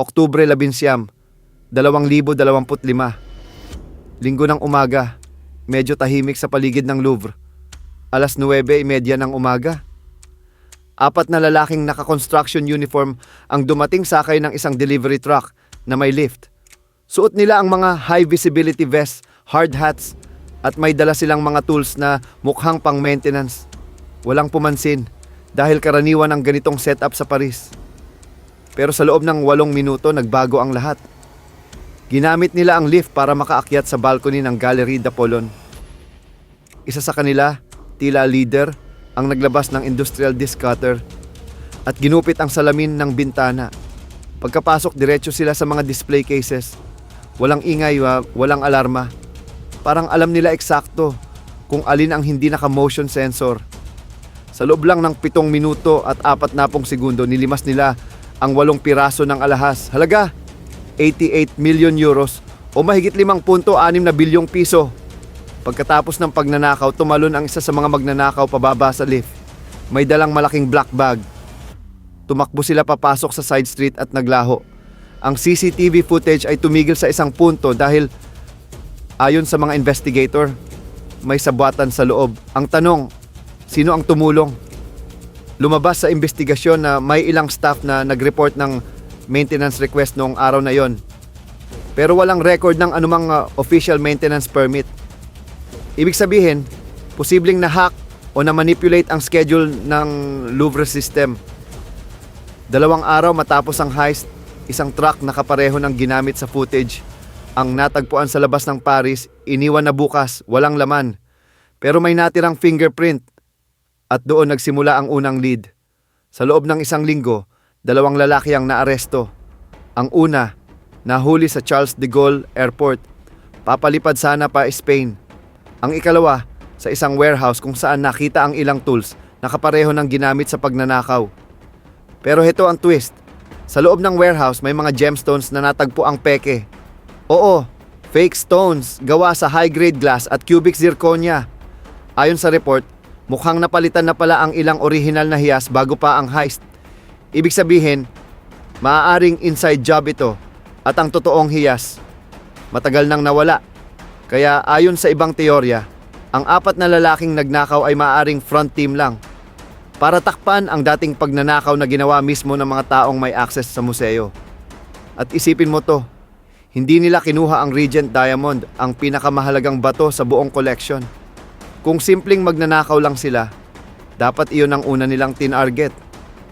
Oktubre 11, 2025. Linggo ng umaga, medyo tahimik sa paligid ng Louvre. Alas 9.30 ng umaga. Apat na lalaking naka-construction uniform ang dumating sakay ng isang delivery truck na may lift. Suot nila ang mga high visibility vests, hard hats, at may dala silang mga tools na mukhang pang maintenance. Walang pumansin dahil karaniwan ang ganitong setup sa Paris. Pero sa loob ng walong minuto, nagbago ang lahat. Ginamit nila ang lift para makaakyat sa balcony ng Galerie d'Apollon. Isa sa kanila, tila leader, ang naglabas ng industrial disc cutter at ginupit ang salamin ng bintana. Pagkapasok, diretso sila sa mga display cases. Walang ingay, wa- walang alarma. Parang alam nila eksakto kung alin ang hindi naka-motion sensor. Sa loob lang ng pitong minuto at apat na pong segundo, nilimas nila ang walong piraso ng alahas. Halaga, 88 million euros o mahigit 5.6 na bilyong piso. Pagkatapos ng pagnanakaw, tumalon ang isa sa mga magnanakaw pababa sa lift. May dalang malaking black bag. Tumakbo sila papasok sa side street at naglaho. Ang CCTV footage ay tumigil sa isang punto dahil ayon sa mga investigator, may sabwatan sa loob. Ang tanong, sino ang tumulong? Lumabas sa investigasyon na may ilang staff na nag-report ng maintenance request noong araw na yon. Pero walang record ng anumang uh, official maintenance permit. Ibig sabihin, posibleng na-hack o na-manipulate ang schedule ng Louvre system. Dalawang araw matapos ang heist, isang truck na kapareho ng ginamit sa footage ang natagpuan sa labas ng Paris, iniwan na bukas, walang laman. Pero may natirang fingerprint at doon nagsimula ang unang lead. Sa loob ng isang linggo, dalawang lalaki ang naaresto. Ang una, nahuli sa Charles de Gaulle Airport. Papalipad sana pa Spain. Ang ikalawa, sa isang warehouse kung saan nakita ang ilang tools na kapareho ng ginamit sa pagnanakaw. Pero heto ang twist. Sa loob ng warehouse may mga gemstones na natagpo ang peke. Oo, fake stones gawa sa high-grade glass at cubic zirconia. Ayon sa report, mukhang napalitan na pala ang ilang orihinal na hiyas bago pa ang heist. Ibig sabihin, maaaring inside job ito at ang totoong hiyas. Matagal nang nawala. Kaya ayon sa ibang teorya, ang apat na lalaking nagnakaw ay maaaring front team lang. Para takpan ang dating pagnanakaw na ginawa mismo ng mga taong may access sa museo. At isipin mo to, hindi nila kinuha ang Regent Diamond, ang pinakamahalagang bato sa buong collection. Kung simpleng magnanakaw lang sila, dapat iyon ang una nilang tinarget.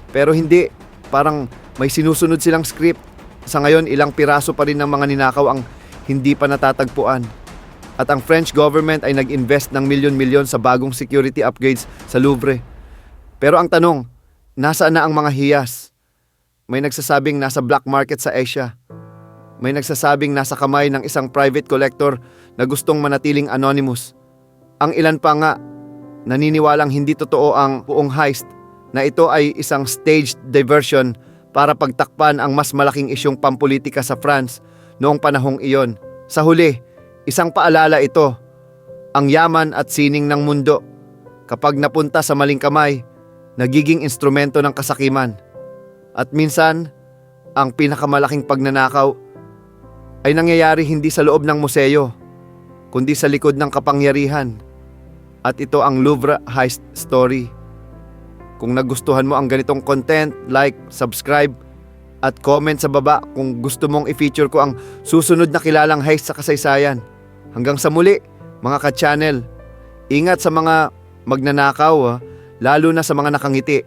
Pero hindi, parang may sinusunod silang script. Sa ngayon, ilang piraso pa rin ng mga ninakaw ang hindi pa natatagpuan. At ang French government ay nag-invest ng milyon-milyon sa bagong security upgrades sa Louvre. Pero ang tanong, nasaan na ang mga hiyas? May nagsasabing nasa black market sa Asia. May nagsasabing nasa kamay ng isang private collector na gustong manatiling anonymous. Ang ilan pa nga, naniniwalang hindi totoo ang buong heist na ito ay isang staged diversion para pagtakpan ang mas malaking isyong pampolitika sa France noong panahong iyon. Sa huli, isang paalala ito, ang yaman at sining ng mundo. Kapag napunta sa maling kamay, nagiging instrumento ng kasakiman. At minsan, ang pinakamalaking pagnanakaw ay nangyayari hindi sa loob ng museo, kundi sa likod ng kapangyarihan. At ito ang Louvre Heist Story. Kung nagustuhan mo ang ganitong content, like, subscribe, at comment sa baba kung gusto mong i-feature ko ang susunod na kilalang heist sa kasaysayan. Hanggang sa muli, mga ka-channel. Ingat sa mga magnanakaw, ah, lalo na sa mga nakangiti.